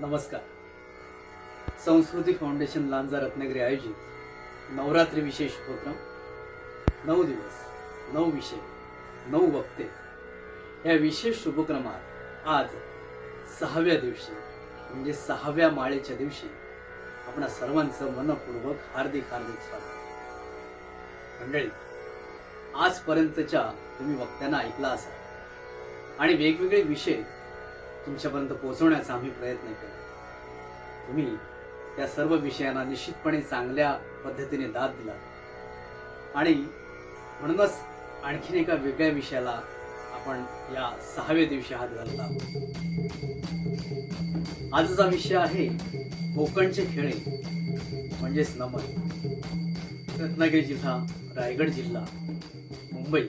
नमस्कार. संस्कृती फाउंडेशन लांजा रत्नागिरी आयोजित नवरात्री विशेष उपक्रम नऊ दिवस नऊ विषय नऊ वक्ते. या विशेष उपक्रमात आज सहाव्या दिवशी म्हणजे सहाव्या माळेच्या दिवशी आपणा सर्वांचं मनपूर्वक हार्दिक हार्दिक स्वागत. मंडळी आजपर्यंतच्या तुम्ही वक्त्यांना ऐकला असाल आणि वेगवेगळे विषय तुमच्यापर्यंत पोहोचवण्याचा आम्ही प्रयत्न केला. तुम्ही त्या सर्व विषयांना निश्चितपणे चांगल्या पद्धतीने दाद दिला आणि म्हणूनच आणखीन एका वेगळ्या विषयाला आपण या सहाव्या दिवशी हात घालत आहोत. आजचा विषय आहे कोकणचे खेळे म्हणजेच नमन. रत्नागिरी जिल्हा रायगड जिल्हा मुंबई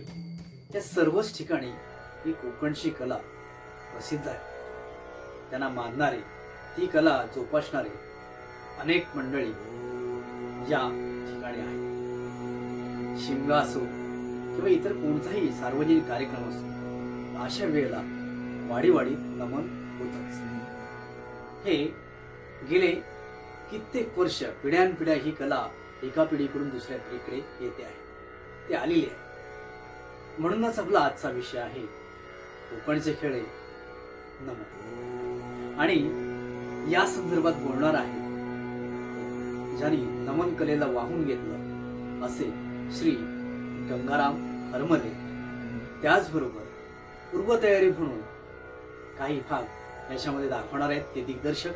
या सर्वच ठिकाणी ही कोकणची कला प्रसिद्ध आहे. त्यांना मानणारे ती कला जोपासणारे अनेक मंडळी या ठिकाणी आहेत. शिमगा असो किंवा इतर कोणताही सार्वजनिक कार्यक्रम असो अशा वेळेला वाडीवाडीत नमन होतच. हे गेले कित्येक वर्ष पिढ्यानपिढ्या ही कला एका पिढीकडून दुसऱ्या पिढीकडे येते आहे. ते आलेली आहे. म्हणूनच आपला आजचा विषय आहे कोकणचे खेळे नमन. आणि या संदर्भात बोलणार आहे. ज्यांनी नमन कलेला वाहून घेतलं असे श्री गंगाराम हरमले. त्याचबरोबर पूर्वतयारी म्हणून काही भाग याच्यामध्ये दाखवणार आहेत. ते दिग्दर्शक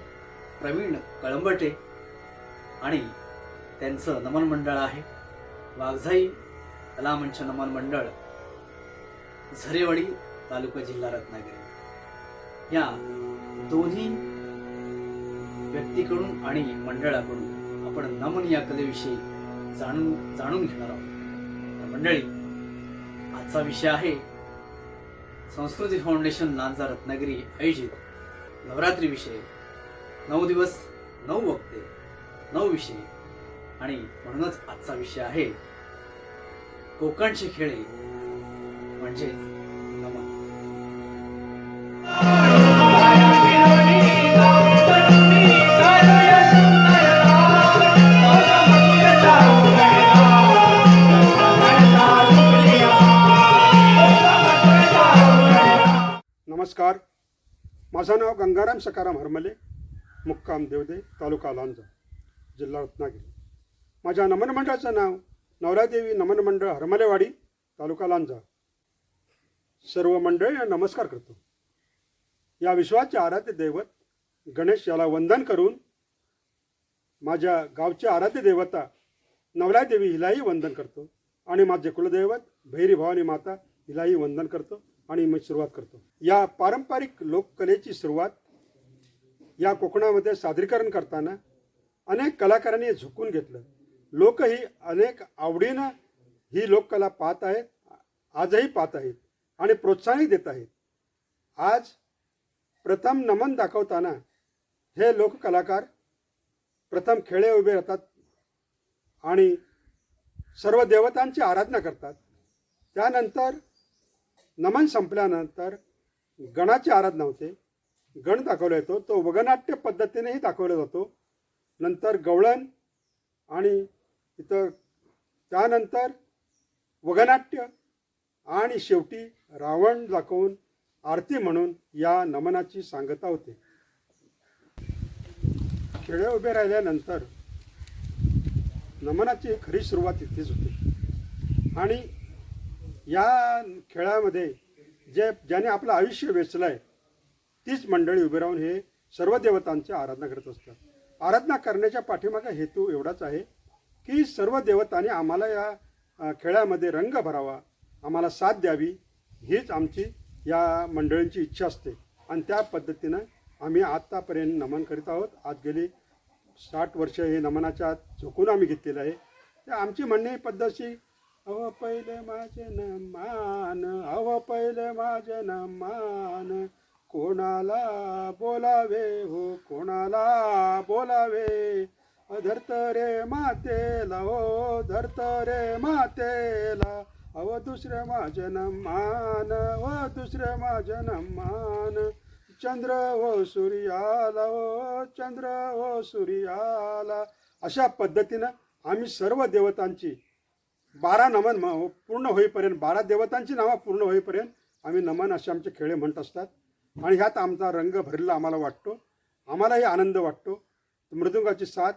प्रवीण कळंबटे आणि त्यांचं नमन मंडळ आहे. वाघझाई कलामंच नमन मंडळ झरेवाडी तालुका जिल्हा रत्नागिरी. या दोन्ही व्यक्तीकडून आणि मंडळाकडून आपण नमन या कलेविषयी जाणून जाणून घेणार आहोत. मंडळी आजचा विषय आहे संस्कृती फाउंडेशन लांजा रत्नागिरी आयोजित नवरात्री विषय. नऊ दिवस नऊ वक्ते नऊ विषय. आणि म्हणूनच आजचा विषय आहे कोकणचे खेळे. म्हणजेच नमस्कार. माझं नाव गंगाराम सकाराम हरमले मुक्काम देवदे तालुका लांजा जिल्हा रत्नागिरी. माझ्या नमन मंडळाचं नाव नवरादेवी नमन मंडळ हरमलेवाडी तालुका लांजा. सर्व मंडळी नमस्कार करतो. या विश्वाचे आराध्य दैवत गणेश याला वंदन करून माझ्या गावचे आराध्य देवता नवरादेवी हिलाही वंदन करतो आणि माझे कुलदैवत भैरी भवानी माता हिलाही वंदन करतो. आणि मी सुरुवात करतो. या पारंपरिक लोककलेची सुरुवात या कोकणामध्ये सादरीकरण करताना अनेक कलाकारांनी झुकून घेतलं. लोकही अनेक आवडीनं ही लोककला पाहत आहेत आजही पाहत आहेत आणि प्रोत्साहनही देत आहेत. आज प्रथम नमन दाखवताना हे लोककलाकार प्रथम खेळे उभे राहतात आणि सर्व देवतांची आराधना करतात. त्यानंतर नमन संपल्यानंतर गणाची आराधना होते. गण दाखवला येतो तो वगनाट्य पद्धतीनेही दाखवला जातो. नंतर गवळण आणि इथं त्यानंतर वगनाट्य आणि शेवटी रावण दाखवून आरती म्हणून या नमनाची सांगता होते. खेळे उभे राहिल्यानंतर नमनाची खरी सुरुवात इथेच होते. आणि या खेळामध्ये जे ज्याने आपलं आयुष्य वेचलं आहे तीच मंडळी उभी राहून हे सर्व देवतांची आराधना करत असतात. आराधना करण्याच्या पाठीमागा हेतू एवढाच आहे की सर्व देवतांनी आम्हाला या खेळामध्ये रंग भरावा आम्हाला साथ द्यावी हीच आमची या मंडळींची इच्छा असते. आणि त्या पद्धतीनं आम्ही आत्तापर्यंत नमन करीत आहोत. आज गेली साठ वर्ष हे नमनाच्या झोकून आम्ही घेतलेलं आहे. तर आमची म्हणणे पद्धतशी अव पहिले माझे न मान अव पहिले माझे न मान कोणाला बोलावे हो कोणाला बोलावे? धरत रे मातेला हो धरत रे मातेला. अव दुसरे माझे न मान व दुसरे माझे न मान चंद्र हो सूर्याला हो चंद्र हो सूर्याला. अशा पद्धतीनं आम्ही सर्व देवतांची बारा नमन म- पूर्ण होईपर्यंत बारा देवतांची नावं पूर्ण होईपर्यंत आम्ही नमन असे आमचे खेळे म्हणत असतात. आणि ह्यात आमचा रंग भरलेला आम्हाला वाटतो. आम्हालाही आनंद वाटतो. मृदुंगाची साथ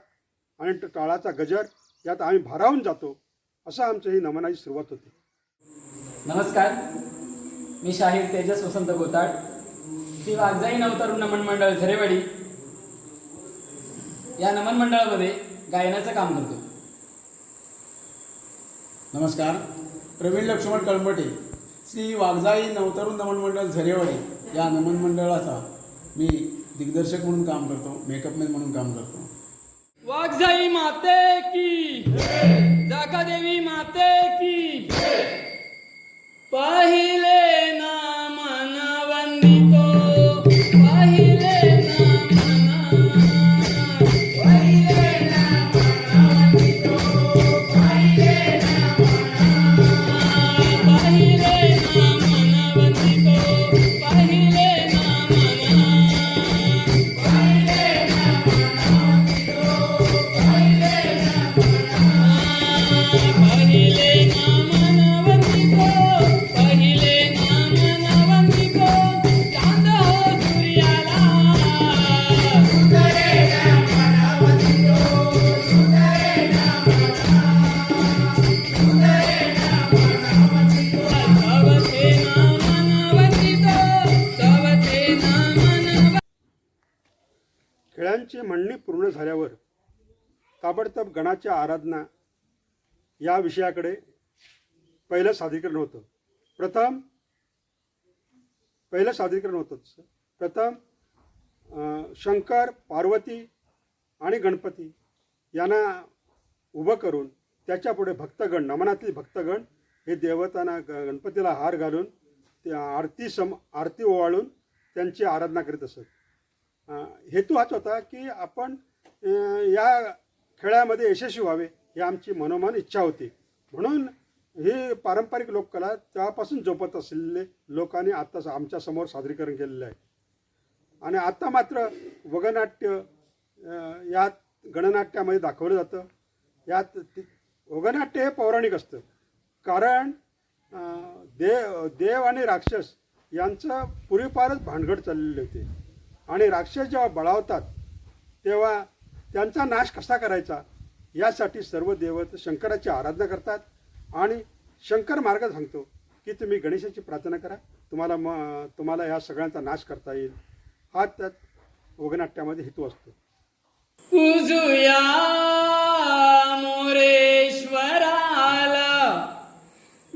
आणि टाळाचा गजर यात आम्ही भारावून जातो. असं आमचं ही नमनाची सुरुवात होते. नमस्कार. मी शाहीर तेजस वसंत गोताड श्री वागजाई नवतरुण नमन मंडळ झरेवाडी. या नमन मंडळामध्ये गायनाचं काम करतो. नमस्कार. प्रवीण लक्ष्मण कळंबटे श्री वागजाई नवतरुण नमन मंडळ झरेवाडी या नमन मंडळाचा मी दिग्दर्शक म्हणून काम करतो मेकअपमॅन म्हणून काम करतो. वागजाई माते की जाका देवी माते की पहिले ना ताबडतोब गणाची आराधना या विषयाकडे पहिलं सादरीकरण होतं. प्रथम पहिलं सादरीकरण होतं प्रथम शंकर पार्वती आणि गणपती यांना उभं करून त्याच्यापुढे भक्तगण नमनातील भक्तगण हे देवतांना गणपतीला हार घालून ते आरती सम आरती ओवाळून त्यांची आराधना करीत असत. हेतू हाच होता की आपण या खेळामध्ये यशस्वी व्हावे ही आमची मनोमन इच्छा होती. म्हणून ही पारंपरिक लोककला तेव्हापासून जोपत असलेले लोकांनी आता आमच्यासमोर सादरीकरण केलेलं आहे. आणि आत्ता मात्र वगनाट्य यात गणनाट्यामध्ये दाखवलं जातं. यात वगनाट्य हे पौराणिक असतं. कारण देव देव आणि राक्षस यांचं पूर्वीपारच भानगड चाललेले होते. आणि राक्षस जेव्हा बळावतात तेव्हा त्यांचा नाश कसा करायचा? यासाठी सर्व देवत शंकराची आराधना करतात आणि शंकर मार्ग सांगतो की तुम्ही गणेशाची प्रार्थना करा. तुम्हाला म तुम्हाला या सगळ्यांचा नाश करता येईल. हा त्यात वगनाट्यामध्ये हेतू असतो. पूजुया मोरेश्वराला.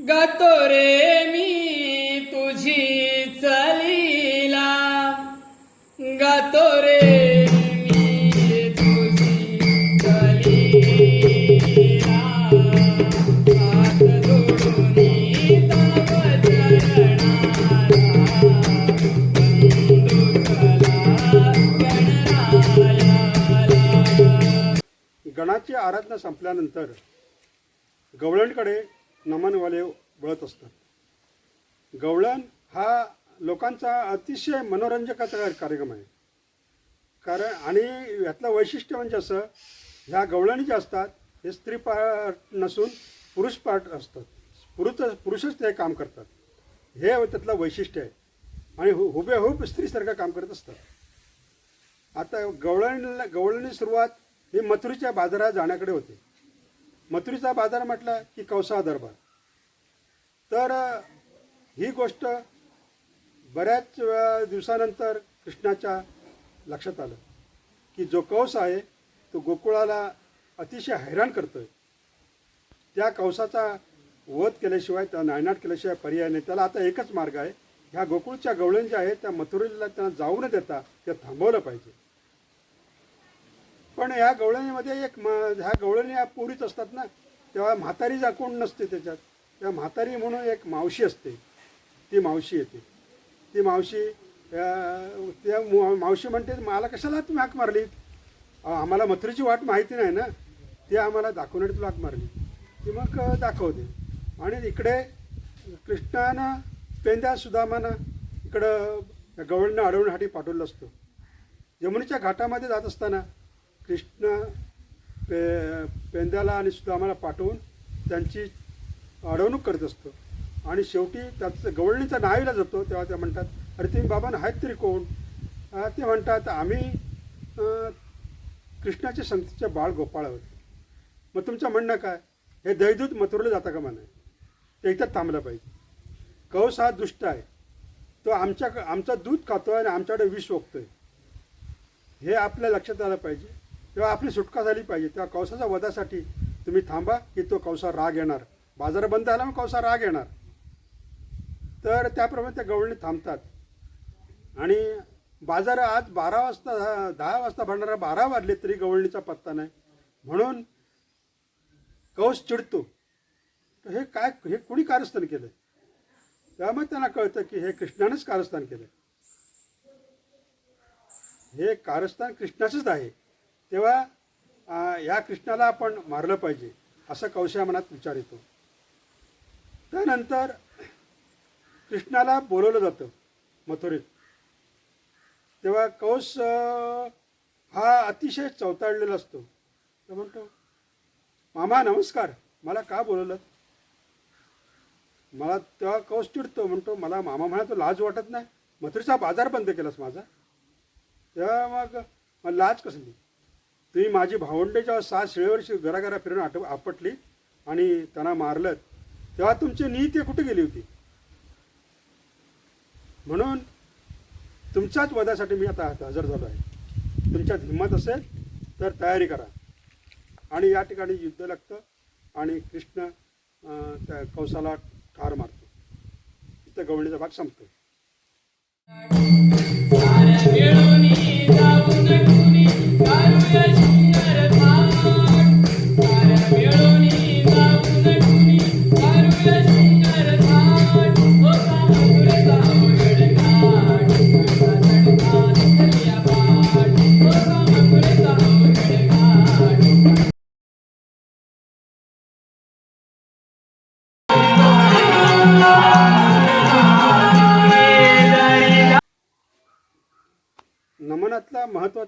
गातो रे मी तुझी चलीला. गातो रे आराधना संपल्यानंतर गवळणकडे नमनवाले वळत असतात. गवळण हा लोकांचा अतिशय मनोरंजकाचा कार्यक्रम आहे. कारण आणि यातलं वैशिष्ट्य म्हणजे असं ह्या गवळणी ज्या असतात हे स्त्री पार्ट नसून पुरुष पार्ट असतात. पुरुष पुरुषच ते काम करतात. हे त्यातलं वैशिष्ट्य आहे. आणि हु हुबेहूब स्त्रीसारखं काम करत असतात. आता गवळणीला गवळणी सुरुवात हे मथुरीच्या बाजारात जाण्याकडे होते. मथुरीचा बाजार म्हटला की कौसा दरबार. तर ही गोष्ट बऱ्याच वेळा दिवसानंतर कृष्णाच्या लक्षात आलं की जो कौस आहे तो गोकुळाला अतिशय हैराण करतोय. त्या कौसाचा वध केल्याशिवाय त्या नायनाट केल्याशिवाय पर्याय नाही. त्याला आता एकच मार्ग आहे. ह्या गोकुळच्या गवळण ज्या आहेत त्या मथुरेला त्यांना जाऊ न देता त्या थांबवलं पाहिजे. पण ह्या गवळणीमध्ये एक म ह्या गवळणी पुरीत असतात ना तेव्हा म्हातारी जा कोण नसते त्याच्यात. त्या म्हातारी म्हणून एक मावशी असते. ती मावशी येते. ती मावशी त्या मावशी म्हणते मला कशाला तुम्ही हाक मारली? आम्हाला मथुरेची वाट माहिती नाही ना? ती आम्हाला दाखवण्यासाठी तुला हाक मारली. ती मग दाखवते. आणि इकडे कृष्णानं पेंद्या सुदामानं इकडं गवळणं अडवण्यासाठी पाठवलं असतं. यमुनीच्या घाटामध्ये जात असताना कृष्ण पे पेंद्याला आणि सुदामाला पाठवून त्यांची अडवणूक करत असतो. आणि शेवटी त्याचं गवळणीचा नावीला जातो तेव्हा ते म्हणतात अरे तुम्ही बाबा आहेत तरी कोण? ते म्हणतात आम्ही कृष्णाच्या कृष्णाचे संतीचे बाळ गोपाळ आहोत. मग तुमचं म्हणणं काय? हे दैदूत मथुरला जाता का म्हणा ते इथं थांबलं पाहिजे. कौस हा दुष्ट आहे. तो आमच्या आमचं दूध खातो आहे आणि आमच्याकडे विष ओकतोय हे आपल्या लक्षात आलं पाहिजे. तेव्हा आपली सुटका झाली पाहिजे. तेव्हा कौसाच्या वधासाठी तुम्ही थांबा की तो कौसा राग येणार. बाजार बंद झाला मग कौसा राग येणार. तर त्याप्रमाणे त्या गवळणी थांबतात. आणि बाजार आज बारा वाजता दहा- दहा वाजता भरणारा बारा वाजले तरी गवळणीचा पत्ता नाही. म्हणून कौस चिडतो. तर हे काय हे कुणी कारस्थान केलं त्यामुळे त्यांना कळतं की हे कृष्णानेच कारस्थान केलं हे कारस्थान कृष्णाचंच आहे. तेव्हा या कृष्णाला आपण मारलं पाहिजे असं कौशा मनात विचार येतो. त्यानंतर कृष्णाला बोलवलं जातं मथुरेत. तेव्हा कौश हा अतिशय चवताळलेला असतो. तर म्हणतो मामा नमस्कार मला का बोलवलं मला तेव्हा कौस चिडतो म्हणतो मला मामा म्हणा तो लाज वाटत नाही. मथुरेचा बाजार बंद केलास माझा. तेव्हा मग मला लाज कसली? तुम्ही माझी भावंडे जेव्हा सात शिळेवर घराघरा फिरून आठ आपटली आणि त्यांना मारलं तेव्हा तुमची नीती कुठे गेली होती? म्हणून तुमच्याच वधासाठी मी आता हजर झालो आहे. तुमच्यात हिंमत असेल तर तयारी करा. आणि या ठिकाणी युद्ध लागतं आणि कृष्ण त्या कौसाला ठार मारतो. इथं गवळणीचा भाग संपतो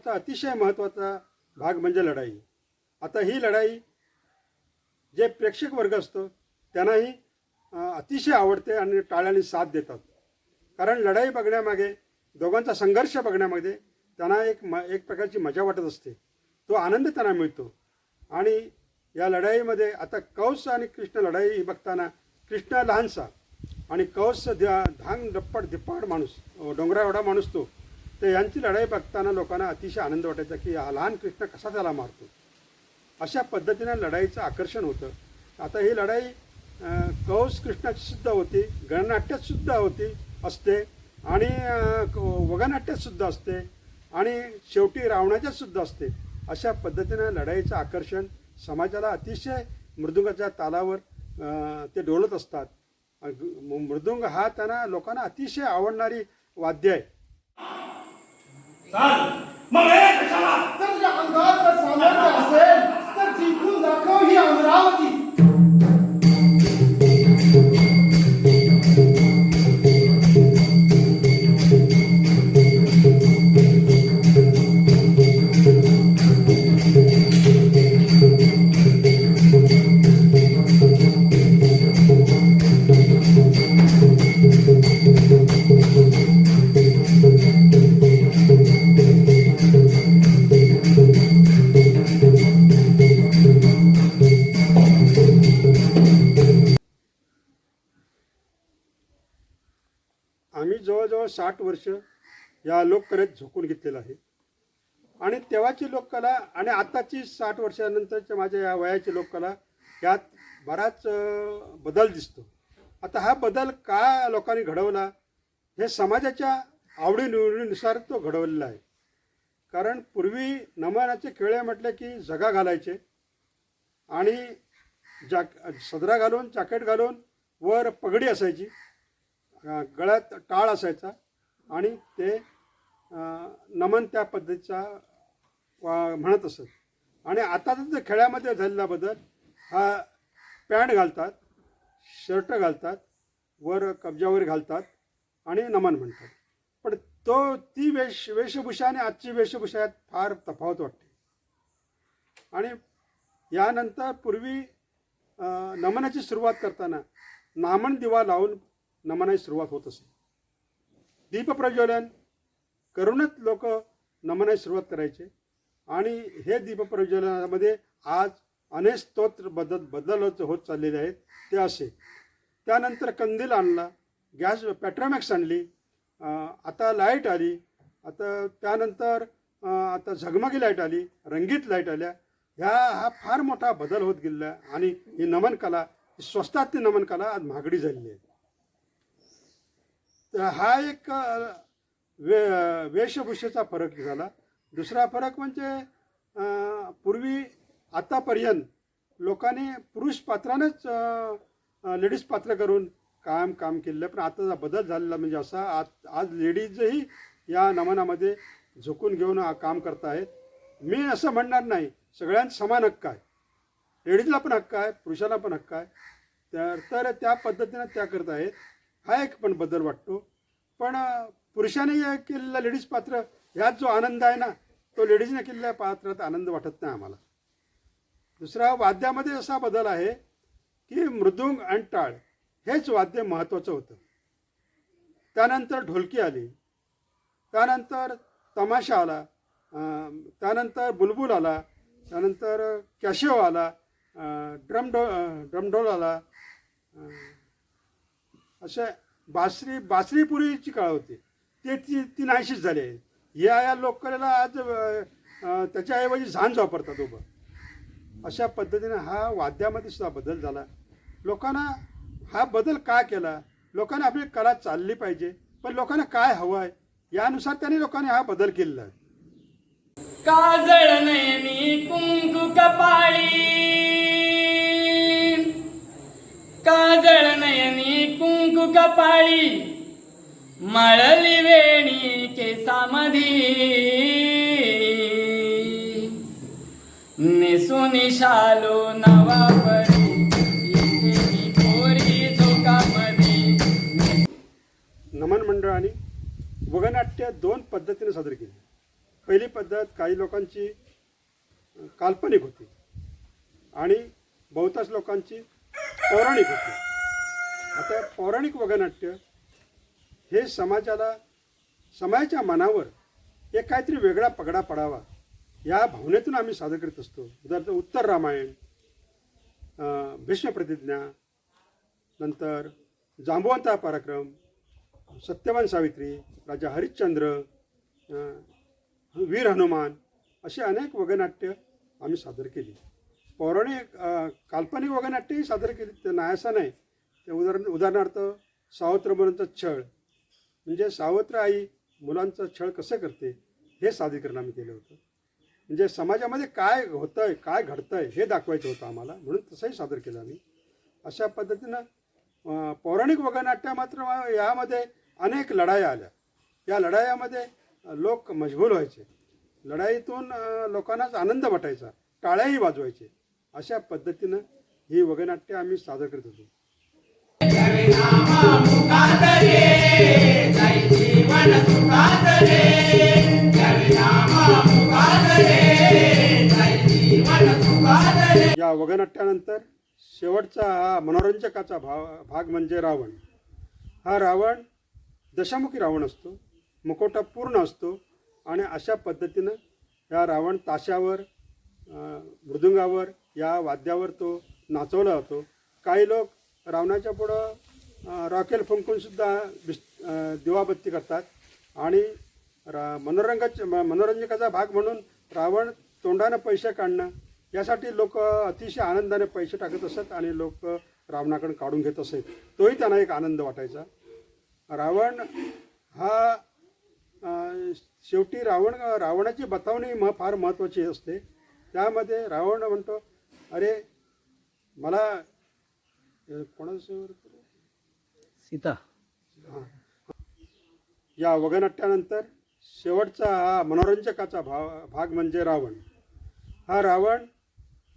महत्त्वाचा अतिशय महत्त्वाचा भाग म्हणजे लढाई. आता ही लढाई जे प्रेक्षक वर्ग असतो त्यांनाही अतिशय आवडते आणि टाळ्याने साथ देतात. कारण लढाई बघण्यामागे दोघांचा संघर्ष बघण्यामध्ये त्यांना एक म एक प्रकारची मजा वाटत असते. तो आनंद त्यांना मिळतो. आणि या लढाईमध्ये आता कौस आणि कृष्ण लढाई बघताना कृष्ण लहानसा आणि कौस द्या धांग दप्पड धिप्पाड माणूस अं, डोंगरा एवढा माणूस तो तर यांची लढाई बघताना लोकांना अतिशय आनंद वाटायचा की हा लहान कृष्ण कसा त्याला मारतो. अशा पद्धतीनं लढाईचं आकर्षण होतं. आता ही लढाई कौस कृष्णाची सुद्धा होती गणनाट्यात सुद्धा होती असते. आणि क- वगनाट्यात सुद्धा असते. आणि शेवटी रावणाच्यात सुद्धा असते. अशा पद्धतीनं लढाईचं आकर्षण समाजाला अतिशय मृदुंगाच्या तालावर ते डोलत असतात. मृदुंग हा त्यांना लोकांना अतिशय आवडणारी वाद्य आहे. मग तर तुझ्या अंगात जर सामर्थ्य असेल तर जिंकून दाखव ही अमरावती. साठ वर्ष या लोककलेत झोकून घेतलेलं आहे. आणि तेव्हाची लोककला आणि आताची साठ वर्षानंतरच्या माझ्या या वयाची लोककला यात बराच बदल दिसतो. आता हा बदल का लोकांनी घडवला हे समाजाच्या आवडीनिवडीनुसार तो घडवलेला आहे. कारण पूर्वी नमनाचे खेळे म्हटले की जगा घालायचे आणि जॅक सदरा घालून जॅकेट घालून वर पगडी असायची गळ्यात टाळ असायचा. आणि ते नमन त्या पद्धतीचा वा- म्हणत असत. आणि आता जे खेळामध्ये झालेला बदल हा पॅन्ट घालतात शर्ट घालतात वर कब्जावर घालतात आणि नमन म्हणतात. पण तो ती वेश वेशभूषा आणि आजची वेशभूषा यात फार तफावत वाटते. आणि यानंतर पूर्वी नमनाची सुरुवात करताना नामन दिवा लावून नमनाची सुरुवात होत असे. दीपप्रज्वलन करूनच लोक नमनास सुरुवात करायचे. आणि हे दीपप्रज्वलनामध्ये आज अनेक स्तोत्र बदल बदल होत चाललेले आहेत ते असे. त्यानंतर कंदील आणला गॅस पॅट्रोमॅक्स आणली आता लाइट आली आता त्यानंतर आता झगमगी लाइट आली रंगीत लाइट आल्या. ह्या हा फार मोठा बदल होत गेलेला आहे आणि ही नमन कला ही स्वस्तातली नमन कला आज महागडी झालेली आहे. तर हा एक वे वेशभूषेचा फरक झाला दुसरा फरक म्हणजे पूर्वी आतापर्यंत लोकांनी पुरुष पात्रानेच लेडीज पात्र करून कायम काम केलेलं आहे पण आताचा बदल झालेला म्हणजे असा आज आज लेडीजही या नमनामध्ये झुकून घेऊन काम करत आहेत. मी असं म्हणणार नाही सगळ्यांत समान हक्क आहे. लेडीजला पण हक्क आहे पुरुषाला पण हक्क आहे. तर तर त्या पद्धतीनं त्या करत आहेत. हा एक पण बदल वाटतो. पण पुरुषाने हे लेडीज पात्र ह्यात जो आनंद आहे ना तो लेडीजने केलेल्या पात्रात आनंद वाटत नाही आम्हाला. दुसरा वाद्यामध्ये असा बदल आहे की मृदुंग आणि टाळ हेच वाद्य महत्त्वाचं होतं. त्यानंतर ढोलकी आली. त्यानंतर तमाशा आला. त्यानंतर बुलबुल आला. त्यानंतर कॅशिओ आला. अं, ड्रमडो ड्रमढोल आला. अशा बासरी बासरीपुरीची काळ होती. ते ती ती नाहीशीच झाली. आहे या या लोककलेला आज त्याच्याऐवजी झांज वापरतात उभं. अशा पद्धतीने हा वाद्यामध्ये सुद्धा बदल झाला. लोकांना हा बदल का केला? लोकांना आपली कला चालली पाहिजे. पण लोकांना काय हवं आहे यानुसार त्यांनी लोकांनी हा बदल केलेला आहे. काजळ नयनी कुंकू कपाळी. काजळ नयनी कुंकू कपाळी मळली वेणी केसामधी. नेसुनी शालो नवापरी येतेली नमन मंडळाने वगनाट्य दोन पद्धतीने सादर केली. पहिली पद्धत काही लोकांची काल्पनिक होती आणि बहुतांश लोकांची पौराणिक होते. आता पौराणिक वगनाट्य हे समाजाला समाजाच्या मनावर एक काहीतरी वेगळा पगडा पडावा या भावनेतून आम्ही सादर करीत असतो. उदाहरणार्थ उत्तर रामायण भीष्मप्रतिज्ञा नंतर जांबुवंता पराक्रम सत्यवान सावित्री राजा हरिश्चंद्र वीर हनुमान असे अनेक वगनाट्य आम्ही सादर केली. पौराणिक काल्पनिक वगनाट्यही सादर केली. ते नाही असं नाही. ते उदाहरण उदाहरणार्थ सावत्र मुलांचा छळ. म्हणजे सावत्र आई मुलांचा छळ कसं करते हे सादरीकरण आम्ही केलं होतं. म्हणजे समाजामध्ये काय होतं आहे काय घडतं आहे हे दाखवायचं होतं आम्हाला. म्हणून तसंही सादर केलं आम्ही. अशा पद्धतीनं पौराणिक वगनाट्य मात्र यामध्ये अनेक लढाया आल्या. या लढायामध्ये लोक मजबूर व्हायचे. लढाईतून लोकांनाच आनंद वाटायचा. टाळ्याही वाजवायचे. अशा पद्धतीनं ही वगनाट्य आम्ही सादर करत होतो. या वगनाट्यानंतर शेवटचा हा मनोरंजकाचा भाव भाग म्हणजे रावण. हा रावण दशामुखी रावण असतो मुकोटा पूर्ण असतो आणि अशा पद्धतीनं या रावण ताशावर मृदुंगावर या वाद्यावर तो नाचवला जातो काही लोक रावणाच्या पुढं रॉकेल फुंकूनसुद्धा बिस् दिवाबत्ती करतात. आणि रा मनोरंगाच्या म- मनोरंजकाचा भाग म्हणून रावण तोंडानं पैसे काढणं यासाठी लोक अतिशय आनंदाने पैसे टाकत असत आणि लोक रावणाकडून काढून घेत असत. तोही त्यांना एक आनंद वाटायचा. रावण हा शेवटी रावण रावणाची बतावणी म फार महत्त्वाची असते. त्यामध्ये रावण म्हणतो अरे मला कोणाचं सीता. हां. या वगनाट्यानंतर शेवटचा हा मनोरंजकाचा भाव भाग म्हणजे रावण. हा रावण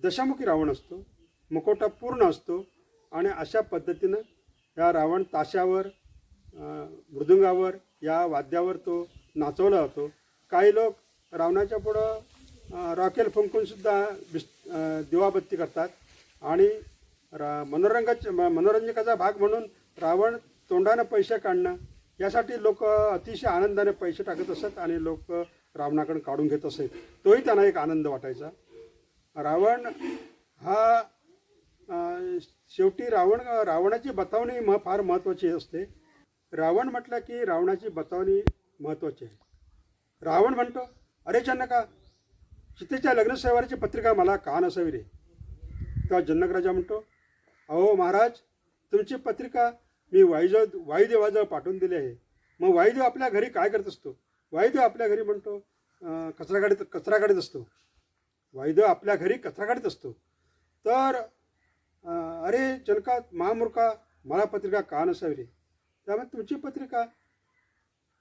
दशामुखी रावण असतो मुखोटा पूर्ण असतो आणि अशा पद्धतीनं या रावण ताशावर मृदुंगावर या वाद्यावर तो नाचवला जातो. काही लोक रावणाच्या पुढं रॉकेल फुंकूनसुद्धा अं, दिवाबत्ती करतात. आणि रा मनोरंगाचे म- मनोरंजकाचा भाग म्हणून रावण तोंडानं पैसे काढणं यासाठी लोक अतिशय आनंदाने पैसे टाकत असत आणि लोक रावणाकडून काढून घेत असत. तोही त्यांना एक आनंद वाटायचा. रावण हा शेवटी रावण रावणाची बतावणी म फार महत्त्वाची असते. रावण म्हटलं की रावणाची बतावणी महत्त्वाची आहे. रावण म्हणतो अरे जनका सीतेच्या लग्नसेवाराची पत्रिका मला का नसावी रे? तेव्हा जनक राजा म्हणतो अहो महाराज तुमची पत्रिका मी वायुदेव वायुदेवाजवळ पाठवून दिली आहे. मग वायुदेव आपल्या घरी काय करत असतो? वायुदेव आपल्या घरी म्हणतो कचरा काढत कचरा काढत असतो. वायुदेव आपल्या घरी कचरा काढत असतो. तर अरे जनका महामूर्खा मला पत्रिका का नसावी रे? त्यामुळे तुमची पत्रिका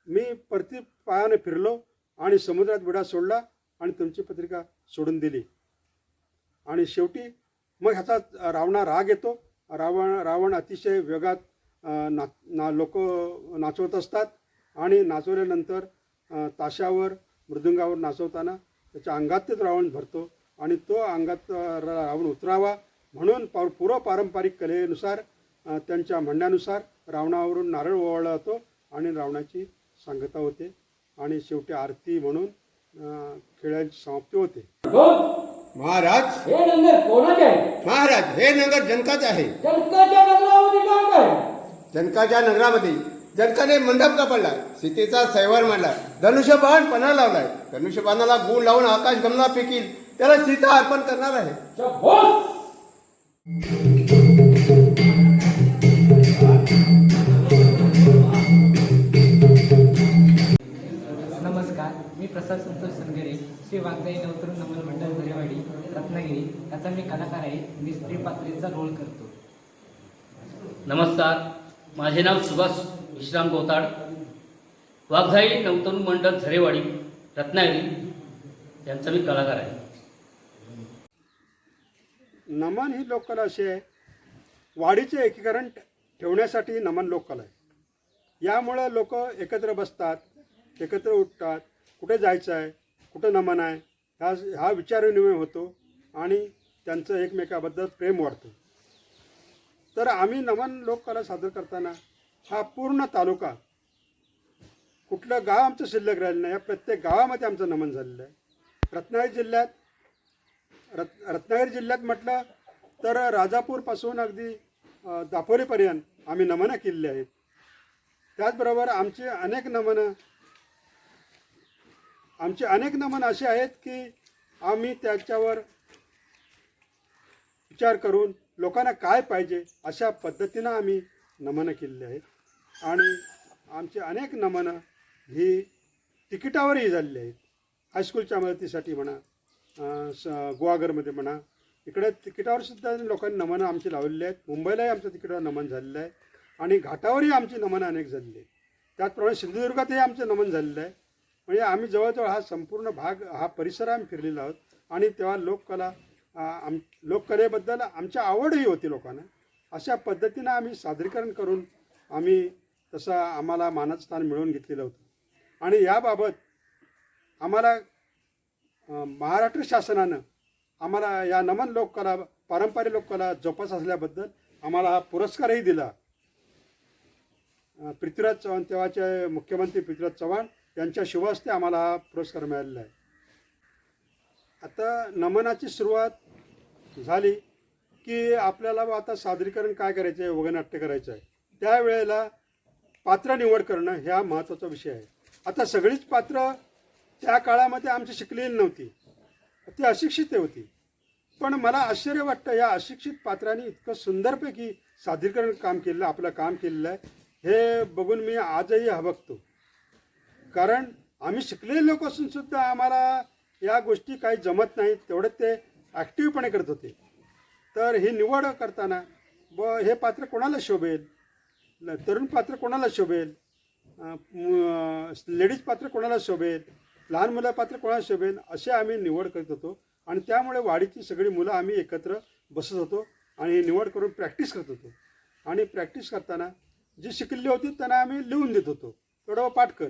मी परती पायाने फिरलो आणि समुद्रात विडा सोडला आणि तुमची पत्रिका सोडून दिली. आणि शेवटी मग ह्याचा रावणा राग येतो. रावण रावण अतिशय वेगात ना ना लोक नाचवत असतात. आणि नाचवल्यानंतर ताशावर मृदुंगावर नाचवताना त्याच्या अंगातच रावण भरतो. आणि तो अंगात रावण उतरावा म्हणून पा पूर्व पारंपरिक कलेनुसार त्यांच्या म्हणण्यानुसार रावणावरून नारळ ओवाळला जातो आणि रावणाची सांगता होते. आणि शेवटी आरती म्हणून खेळाची समाप्ती होते. महाराज. हे नंगर कोणाचे आहे? महाराज हे नगर जनकाचे आहे. जनकाच्या नगरामध्ये काय काय? जनकाच्या नगरामध्ये. जनकाने मंडप कापडला सीतेचा सैवार मांडला धनुष्यबाण पणा लावलाय. धनुष्यबाणाला गुण लावून आकाश गमला फेकील त्याला सीता अर्पण करणार आहे. प्रसाद संतोष संगेरे श्री वागदाई नवतरुण नमन मंडळ दरेवाडी रत्नागिरी याचा मी कलाकार आहे मी स्त्री पात्रेचा रोल करतो. नमस्कार माझे नाव सुभाष विश्राम गोताड. वाघाई नवतरुण मंडळ झरेवाडी रत्नागिरी यांचा मी कलाकार आहे. नमन ही लोककला अशी आहे. वाडीचे एकीकरण ठेवण्यासाठी नमन लोककला आहे. यामुळं लोक एकत्र बसतात एकत्र उठतात कुठे जायचं आहे कुठं नमन आहे ह्या हा विचारविनिमय होतो आणि त्यांचं एकमेकाबद्दल प्रेम वाढतं. तर आम्ही नमन लोककला सादर करताना हा पूर्ण तालुका कुठलं गाव आमचं शिल्लक राहिलं नाही या प्रत्येक गावामध्ये आमचं नमन झालेलं आहे. रत्नागिरी जिल्ह्यात रत् रत्नागिरी जिल्ह्यात म्हटलं तर राजापूरपासून अगदी दापोलीपर्यंत आम्ही नमनं केलेली आहेत. त्याचबरोबर आमचे अनेक नमनं आमचे अनेक नमन असे आहेत की आम्ही त्याच्यावर विचार करून लोकांना काय पाहिजे अशा पद्धतीनं आम्ही नमनं केलेली आहेत. आणि आमचे अनेक नमनं ही तिकिटावरही झालेली आहेत. हायस्कूलच्या मदतीसाठी म्हणा स गोवाघरमध्ये म्हणा इकडे तिकिटावर सुद्धा लोकांनी नमनं आमची लावलेली आहेत. मुंबईलाही आमचं तिकिटावर नमन झालेलं आहे. आणि घाटावरही आमची नमनं अनेक झालेली आहेत. त्याचप्रमाणे सिंधुदुर्गातही आमचं नमन झालेलं आहे. म्हणजे आम्ही जवळजवळ हा संपूर्ण भाग हा परिसर आम्ही फिरलेलो आहोत. आणि तेव्हा लोककला आम लोककलेबद्दल आमची आवडही होती लोकांना. अशा पद्धतीनं आम्ही सादरीकरण करून आम्ही तसं आम्हाला मानाचं स्थान मिळवून घेतलेलं होतं. आणि याबाबत आम्हाला महाराष्ट्र शासनानं आम्हाला या नमन लोककला पारंपरिक लोककला जोपास असल्याबद्दल आम्हाला हा पुरस्कारही दिला. पृथ्वीराज चव्हाण तेव्हाचे मुख्यमंत्री पृथ्वीराज चव्हाण यांच्या ते आम्हाला हा पुरस्कार मिळालेला आहे. आता नमनाची सुरुवात झाली की आपल्याला आता सादरीकरण काय करायचं आहे वगनाट्य करायचं आहे त्यावेळेला पात्र निवड करणं ह्या महत्त्वाचा विषय आहे. आता सगळीच पात्र त्या काळामध्ये आमची शिकलेली नव्हती. ती अशिक्षित होती. पण मला आश्चर्य वाटतं या अशिक्षित पात्रांनी इतकं सुंदरपैकी सादरीकरण काम केलेलं आपलं काम केलेलं आहे. हे बघून मी आजही हबकतो. कारण आम्ही शिकलेले लोक असून सुद्धा आम्हाला या गोष्टी काही जमत नाहीत. तेवढं ते ॲक्टिव्हपणे करत होते. तर ही निवड करताना ब हे पात्र कोणाला शोभेल? तरुण पात्र कोणाला शोभेल? लेडीज पात्र कोणाला शोभेल? लहान मुलं पात्र कोणाला शोभेल? असे आम्ही निवड करत होतो. आणि त्यामुळे वाडीची सगळी मुलं आम्ही एकत्र बसत होतो आणि निवड करून प्रॅक्टिस करत होतो. आणि प्रॅक्टिस करताना जी शिकलेली होती त्यांना आम्ही लिहून देत होतो. थोडं पाठ कर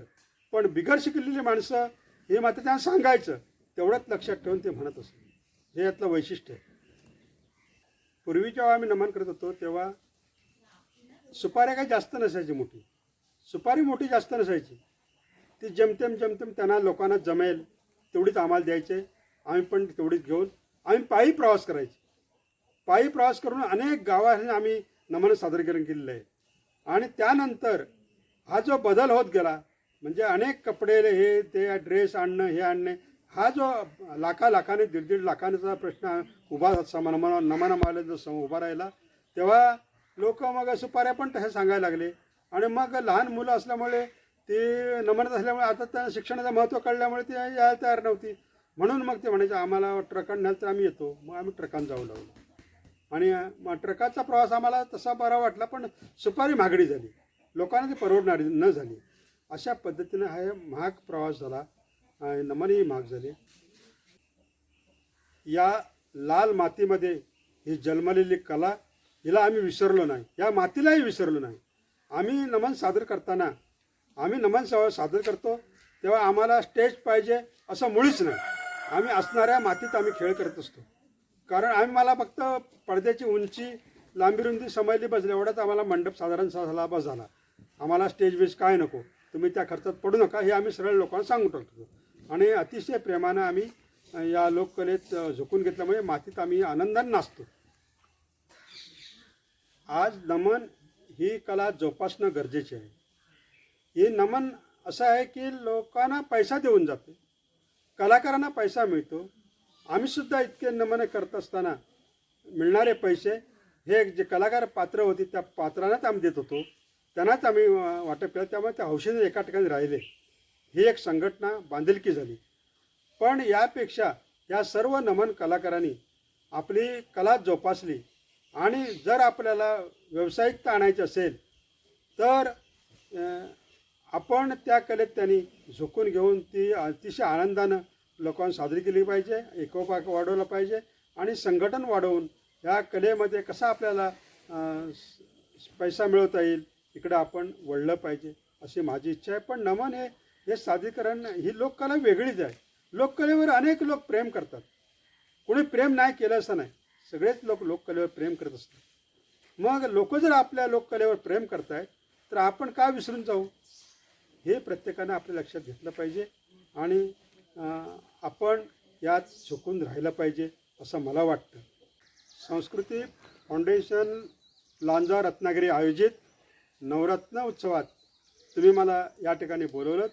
पण बिगर शिकलेली माणसं हे मात्र त्यांना सांगायचं. तेवढंच लक्षात ठेवून ते म्हणत असत हे यातलं वैशिष्ट्य आहे. पूर्वी जेव्हा आम्ही नमन करत होतो तेव्हा सुपाऱ्या काही जास्त नसायची मोठी. सुपारी मोठी जास्त नसायची. ती जमतेम जमतेम त्यांना लोकांना जमेल तेवढीच आम्हाला द्यायचे. आम्ही पण तेवढीच घेऊन आम्ही पायी प्रवास करायचे. पायी प्रवास करून अनेक गावाने आम्ही नमन सादरीकरण केलेलं आहे. आणि त्यानंतर हा जो बदल होत गेला म्हणजे अनेक कपडे हे ते ड्रेस आणणं हे आणणे हा जो लाखा लाखाने दीड दीड लाखांचा प्रश्न उभा समान नमन जो सम उभा राहिला तेव्हा लोक मग सुपाऱ्या पण तसे सांगायला लागले. आणि मग लहान मुलं असल्यामुळे ते नमनत असल्यामुळे आता त्या शिक्षणाचं महत्त्व कळल्यामुळे ती यायला तयार नव्हती. म्हणून मग ते म्हणायचे आम्हाला ट्रकान तर आम्ही येतो. मग आम्ही ट्रकान जाऊ लागलो. आणि मग ट्रकाचा प्रवास आम्हाला तसा बरा वाटला पण सुपारी महागडी झाली. लोकांना ती परवडणारी न झाली. अशा पद्धतीनं हा महाग प्रवास झाला आणि नमनही महाग झाले. या लाल मातीमध्ये ही जन्मलेली कला हिला आम्ही विसरलो नाही. या मातीलाही विसरलो नाही. आम्ही नमन सादर करताना आम्ही नमन सादर करतो तेव्हा आम्हाला स्टेज पाहिजे असं मुळीच नाही. आम्ही असणाऱ्या मातीत आम्ही खेळ करत असतो. कारण आम्ही मला फक्त पडद्याची उंची लांबी रुंदी समजली बसली एवढाच आम्हाला मंडप साधारण झाला बस झाला. आम्हाला स्टेज बेस काय नको? तुम्ही त्या खर्चात पडू नका हे आम्ही सरळ लोकांना सांगून टाकतो. आणि अतिशय प्रेमानं आम्ही या लोककलेत झोकून घेतल्यामुळे मातीत आम्ही आनंदाने नाचतो. आज नमन ही कला जोपासणं गरजेची आहे. हे नमन असं आहे की लोकांना पैसा देऊन जाते. कलाकारांना पैसा मिळतो. आम्हीसुद्धा इतके नमन करत असताना मिळणारे पैसे हे जे कलाकार पात्र होती त्या पात्रांनाच आम्ही देत होतो. त्यांनाच आम्ही वाटप केलं. त्यामुळे त्या हौशीने एका ठिकाणी राहिले. ही एक संघटना बांधिलकी झाली. पण यापेक्षा या सर्व नमन कलाकारांनी आपली कला जोपासली. आणि जर आपल्याला व्यावसायिकता आणायची असेल तर आपण त्या कलेत त्यांनी झोकून घेऊन ती अतिशय आनंदानं लोकांना साजरी केली पाहिजे एकोपा वाढवला पाहिजे आणि संघटन वाढवून या कलेमध्ये कसा आपल्याला पैसा मिळवता येईल इकडं आपण वळलं पाहिजे अशी माझी इच्छा आहे. पण नमन हे हे सादरीकरण ही लोककला वेगळीच आहे. लोककलेवर अनेक लोक प्रेम करतात. कोणी प्रेम नाही केलं असं नाही. सगळेच लोक लोककलेवर प्रेम करत असतात. मग लोक जर आपल्या लोककलेवर प्रेम करतायत तर आपण का विसरून जाऊ? हे प्रत्येकानं आपल्या लक्षात घेतलं पाहिजे आणि आपण यात झुकून राहिलं पाहिजे असं मला वाटतं. संस्कृती फाउंडेशन लांजा रत्नागिरी आयोजित नवरत्न उत्सवात तुम्ही मला या ठिकाणी बोलवलं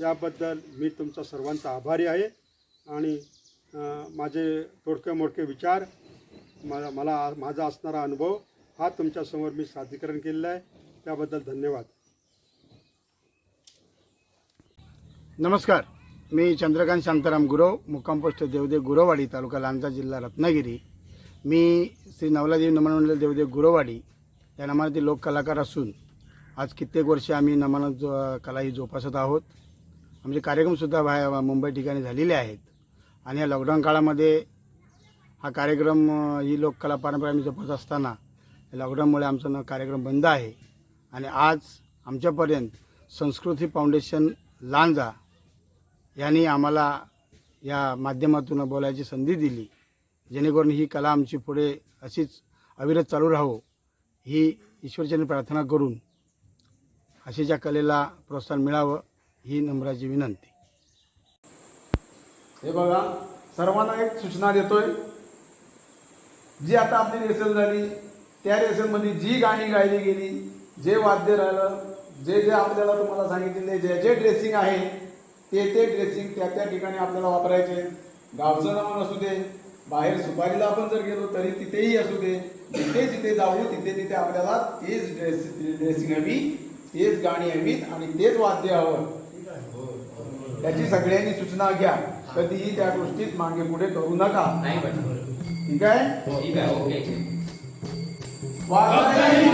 याबद्दल मी तुमचा सर्वांचा आभारी आहे. आणि माझे थोडके मोडके विचार मला मला माझा असणारा अनुभव हा तुमच्यासमोर मी सादरीकरण केलेला आहे. त्याबद्दल धन्यवाद. नमस्कार. मी चंद्रकांत शांताराम गुरव मुक्काम पोस्ट देवदेव गुरववाडी तालुका लांजा जिल्हा रत्नागिरी. मी श्री नवलादेवी नमन मंडळ देवदेव गुरववाडी या नमानातील लोक कलाकार असून आज कित्येक वर्षे आम्ही नमानात जो कला ही जोपासत आहोत. आमचे कार्यक्रमसुद्धा बाहेर मुंबई ठिकाणी झालेले आहेत. आणि या लॉकडाऊन काळामध्ये हा कार्यक्रम ही लोककला परंपरा आम्ही जोपासत असताना लॉकडाऊनमुळे आमचा न कार्यक्रम बंद आहे. आणि आज आमच्यापर्यंत संस्कृती फाउंडेशन लांजा यांनी आम्हाला या माध्यमातून बोलायची संधी दिली. जेणेकरून ही कला आमची पुढे अशीच अविरत चालू राहो. ही ईश्वरचरणी प्रार्थना करून अशीच्या कलेला प्रोत्साहन मिळावं ही नम्राची विनंती. हे बघा सर्वांना एक सूचना देतोय. जी आता आपली रेसन झाली त्या रेसनमध्ये जी गाणी गायली गेली जे वाद्य राहिलं जे जे आपल्याला तुम्हाला सांगितलेले जे जे ड्रेसिंग आहे ते ते ड्रेसिंग त्या त्या ठिकाणी आपल्याला वापरायचे. गावचं नाव असू दे बाहेर सुपारीला आपण जर गेलो तरी तिथेही असू दे जिथे जिथे जाऊ तिथे तिथे आपल्याला तेच ड्रेस ड्रेसिंग हवी तेच गाणी हवीत आणि तेच वाद्य हवं. त्याची सगळ्यांनी सूचना घ्या. कधीही त्या गोष्टीत मागे पुढे करू नका. ठीक आहे? ठीक आहे ओके. वाघाई